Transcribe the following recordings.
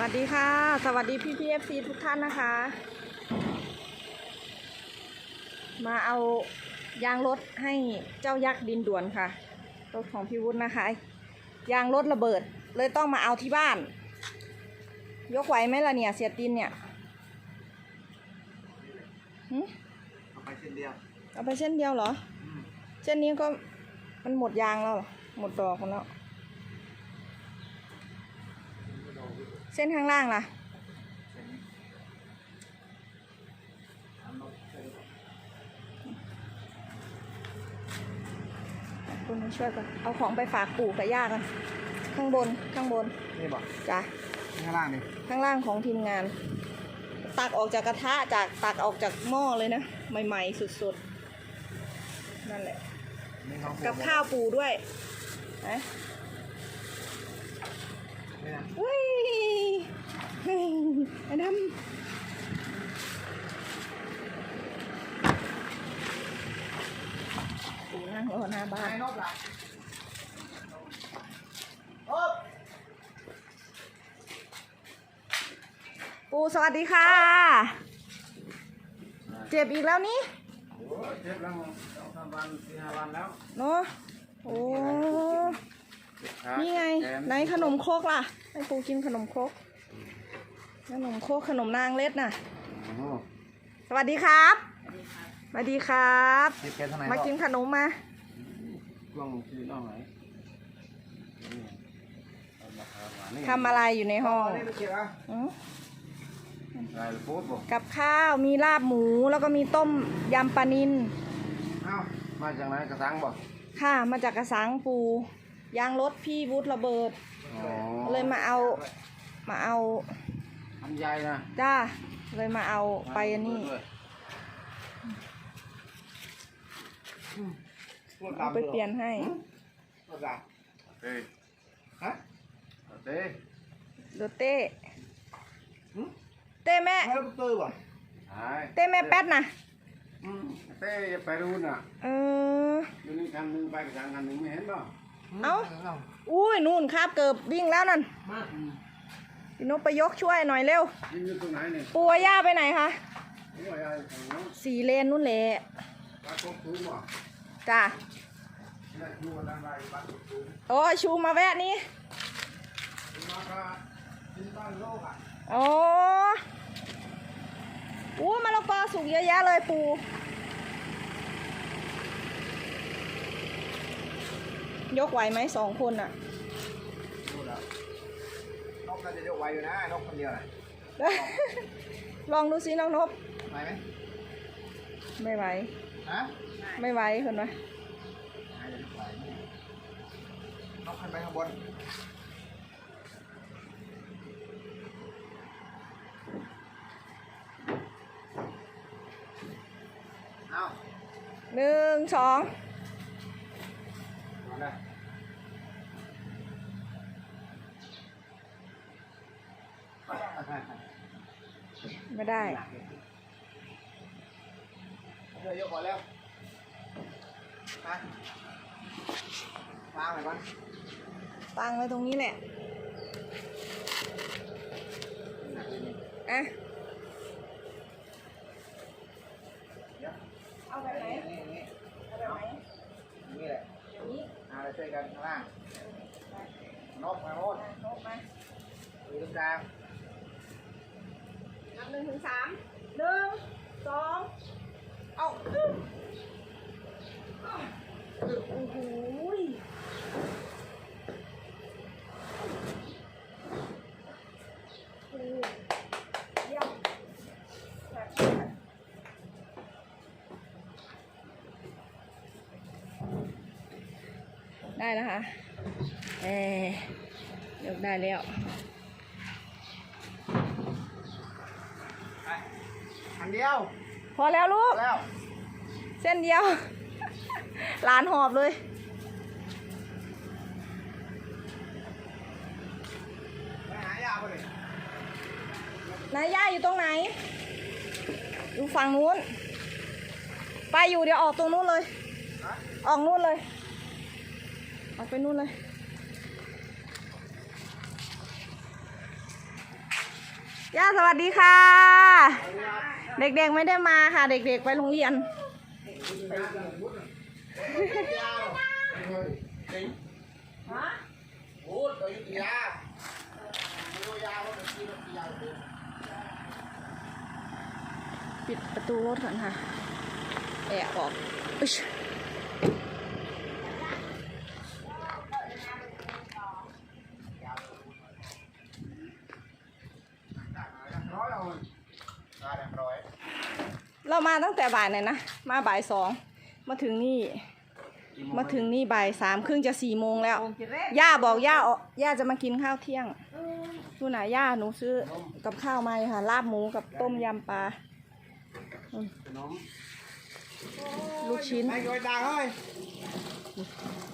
วัสดีค่ะ สวัสดีพี่พีเอฟซีทุกท่านนะคะ มาเอายางรถให้เจ้ายักษ์ดินด่วนค่ะ รถของพี่วุฒินะคะ ยางรถระเบิด เลยต้องมาเอาที่บ้าน ยกไหวไหมล่ะเนี่ย เสียตินเนี่ยหึเอาไปเส้นเดียวเอาไปเส้นเดียวเหรออืมเส้นนี้ก็มันหมดยางแล้วเหรอหมดดอกหมดแล้ว เส้นข้างล่างล่ะเส้นนี้ทำรถเส้นคุณมาช่วยกันเอาของไปฝากปู่กับย่ากัน ข้างบนข้างบนนี่บอกจ้ะข้างล่างนี่ข้างล่างของทีมงาน ตักออกจากกระทะจากตักออกจากหม้อเลยนะ ใหม่ๆสุดๆ นั่นแหละนี่ของผมกับข้าวปูด้วยนะนี่นะเฮ้ยเฮ้ย ไอ้ดำปูนั่งรอหน้าบ้านไอ้นกล่ะนกปูสวัสดีค่ะ เจ็บอีกแล้วนี่โอ้ยเจ็บแล้วสองสามวันสี่ห้าวันแล้วเนาะโอ้เจ็บขานี่ไงแขนไหนขนมโครกล่ะ ให้ปูกินขนมโครก ขนมโครกขนมนางเล็ดน่ะโอ้โหสวัสดีครับ สวัสดีครับเจ็บแขนเท่าไหร่มากินขนมมาลองคือน้องไหนนี่เอามาทำหวานนี่ทำอะไรอยู่ในห้องนี่ไม่เจ็บอะอืมอะไรโป๊ดบอกกับข้าวมีลาบหมูแล้วก็มีต้มยำปลานินเอ้ามาจากไหนกระสังบอกค่ะ มาจากกระสังปูยางรถพี่วุฒิระเบิด อ๋อเลยมาเอา มาเอา ทำใหญ่นะจ้าเลยมาเอาไปอันนี้เอาไปเปลี่ยนให้รถดำเฮ้ยฮะเต้โดเต้หืมเต้แม่ให้รถตื้อป่ะใช่เต้แม่แป๊ดนะอืมเต้จะไปรู้น่ะเอออยู่นี่คันหนึงไปกับคันหนึงไม่เห็นป่ะเอ้าอุ้ยนู่นคาบเกิบวิ่งแล้วนั่นมา พี่นกไปยกช่วยหน่อยเร็วยิงอยู่ตรงไหนเนี่ยปูกับย่าไปไหนคะโอ้ยอะไรของน้องสี่เลนนู่นแหละปลาตกตุ้มอะจ้านี่ดูอะไรไปปลาตกตุ้มโอ้ยชูมาแวะนี้มาก็กินบ้านโลกอะโอ้อู้มะละกอสุกเยอะแยะเลยปูยกไหวไหมสองคนอะดูแล้ว นกน่าจะยกไวอยู่นะนกคนเดียวน่ะลองดูสิน้องนบไหวไหมไม่ไหวฮะไม่ไหวเห็นไหมน่าจะยกไหวไหมนกขึ้นไปข้างบนเอาหนึ่งสอง มาเลย ไม่ได้เดี๋ยวยกก่อนแล้วมามาหน่อยก่อนตั้งไว้ตรงนี้แหละอะเดี๋ยวเอาแบบไหนนี่นี่เอาแบบไหนนี่แหละอย่างนี้เอาไปช่วยกันข้างล่างนกมาโน่นอะนบมาอยู่ตรงกลาง นับหนึ่งถึงสามหนึ่งสองเอาอึ้งโอ้โหยโอ้โหเยี่ยมได้แล้วค่ะเออยกได้แล้ว ไป อันเดียวพอแล้วลูพกอแล้วเส้นเดียว หลานหอบเลย ไปหายาไปเลยนายย่าอยู่ตรงไหน อยู่ฝั่งนู้น ไปอยู่เดี๋ยวออกตรงนู้นเลยฮะออกนู้นเลย ออกไปนู้นเลย ย่าสวัสดีค่ะ เด็กๆไม่ได้มาค่ะ เด็กๆไปโรงเรียน ปิดประตูรถก่อนค่ะแอบออก อึ๊ชเรามาตั้งแต่บ่ายเลยนะ มาบ่ายสองมาถึงนี่มาถึงนี่บ่ายสามครึ่งจะสี่โมงแล้ว ย่าบอกย่าออกย่าจะมากินข้าวเที่ยงดูหน่ะย่าหนูซื้อกับข้าวมาเลยค่ะ ลาบหมูกับต้มยำปลา ขนมลูกชิ้นไม่โดยตาเฮ้ย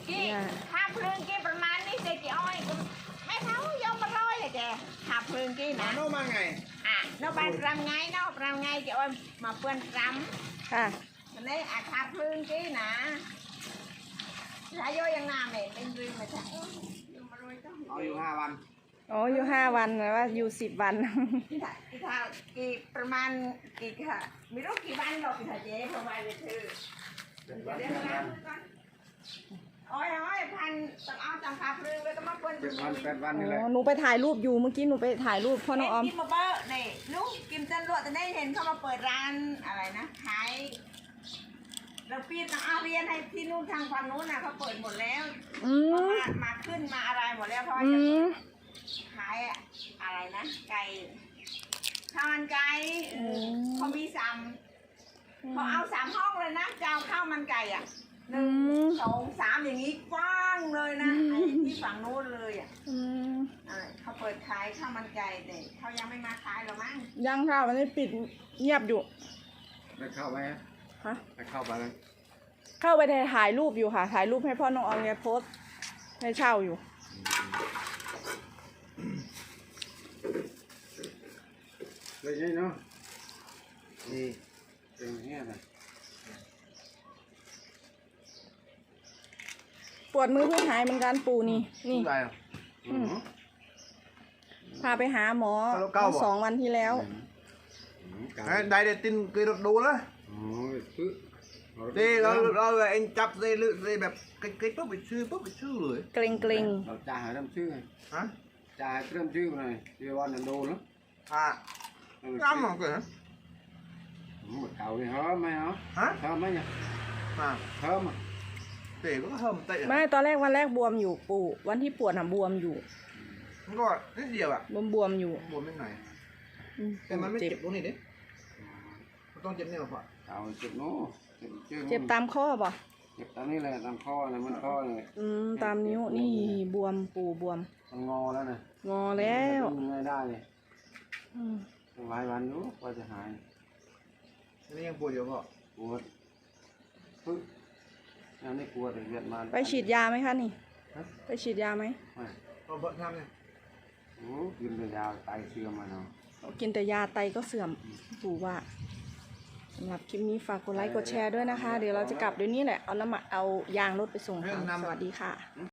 กี่ถ้าเพลิงกี่ประมาณนี้เด็กกี่อ้อยก็ไม่เท่ายอมมาร้อยเลยแกถ้าเพลิงกี่มานะโน่มาไงอะ นอกบ้านรำไงนอกรำไงกี่อ้อยมาเปื้อนรค่ะำวันนี้อะถ้าเพลิงกี่นะถ้าโยยังงามเลยเป็นรืมมาจ้ะเอ้ยยอมมาร้อยต้องเอาอยู่ห้าวันอ๋ออยู่ห้าวันนะว่าอยู่สิบวัน กี่ถ้ากี่ถ้ากี่ประมาณกี่ค่ะไม่รู้กี่วันหรอกกี่ถ้าเจ๊เพราะว่าเลยคือเจ็ดเดี๋วัยวนเดี๋ยวนะก่อน โอ้ยโอ้ยพันต้องเอาจังคาเพลิงเลยต้องมาเปื้อนเจ็ดวันแปดวันนี่แหละอ๋อหนูไปถ่ายรูปอยู่เมื่อกี้หนูไปถ่ายรูปพ่อน้องออมกินมาเบอร์นี่ลูกกินเส้นลวดจะได้เห็นเขามาเปิดร้านอะไรนะขายเราปีนมาเอาเรียนให้ที่นู่นทางฝั่งนู้นนะเขาเปิดหมดแล้วอืเพราะมว่ามาขึ้นมาอะไรหมดแล้วเพราะว่าอืจะมขายอะไรนะไก่ข้าวมันไก่เอออืมเขามีสามเขาเอาสามห้องเลยนะจะเอาข้าวมันไก่อะ หอืนึ่งมสองสามอย่างนี้กว้างเลยนะไอ้ที่ฝั่งนู้นเลยอะอืมอ่าเขาเปิดขายข้าวมันไก่แต่เขายังไม่มาขายหรอกมั้งยังค่ะวันนี้ปิดเงียบอยู่ได้เข้าไหมฮะได้เข้าไปเลยเข้าไปถ่ายรูปอยู่ค่ะ ถ่ายรูปให้พ่อน้องออมเนี่ยโพสต์ให้เช่าอยู่ เลยนี่เนาะนี่เป็นเงี้ยน ปวดมือเพิ่งหายเหมือนกันปู่นี่ นี่ อะไรอะอืม พาไปหาหมอฮัลโหลเก้าบอกสองวันที่แล้ว Đấy, đây để tin cái đột đủ đó อ๋อซื้อ Đi, đó, đó là anh chập dây lự dây bẹp cái cái bốc bị sư bốc bị sư rồi เกรงเกรง เราจ่ายให้เริ่มชื่อไง hả จ่ายให้เริ่มชื่อมาหน่อยเดี๋ยววันนั้นโดนแล้ว à năm mà kìa hả หมดเก่าเลยเหรอไม่เหรอ hả เพิ่มไหมเนี่ย à เพิ่ม อะ để có hầm tệ ไม่ตอนแรกวันแรกบวมอยู่ปู่ วันที่ปวดอะบวมอยู่ không gọi cái gì ạ บวมบวมๆอยู่ buồn bên này อืม cái mà mới เจ็บ chụp luôn này đấy con chụp này mà phải เก่าเจ็บโน้เจ็บชื่อเจ็บตามข้อป่ะเจ็บตามนี้เลยตามข้อเลยมันข้อเลยอืมตามนิ้วนี่บวมปู่บวมมันงอแล้วนะงอแล้วมันไม่ได้เลยอืมหลายวันอยู่กว่าจะหาย cái này em buồn nhiều không ปวดปึ๊บยัง ไม่ปวดแต่เวียนมาไปฉีดยาไหมคะนี่ฮะไปฉีดยาไหมไม่ con vợ tham này โอ้กินแต่ยาไตเสื่อมมาเนาะกินแต่ยาไตก็เสื่อมปู่ว่าสำหรับคลิปนี้ฝากกดไลค์กดแชร์ด้วยนะคะ เดี๋ยวเราจะกลับเดี๋ยวนี้แหละ เอาน้ำมันเอายางรถไปส่งค่ะเรื่องน้ำสวัสดีค่ะ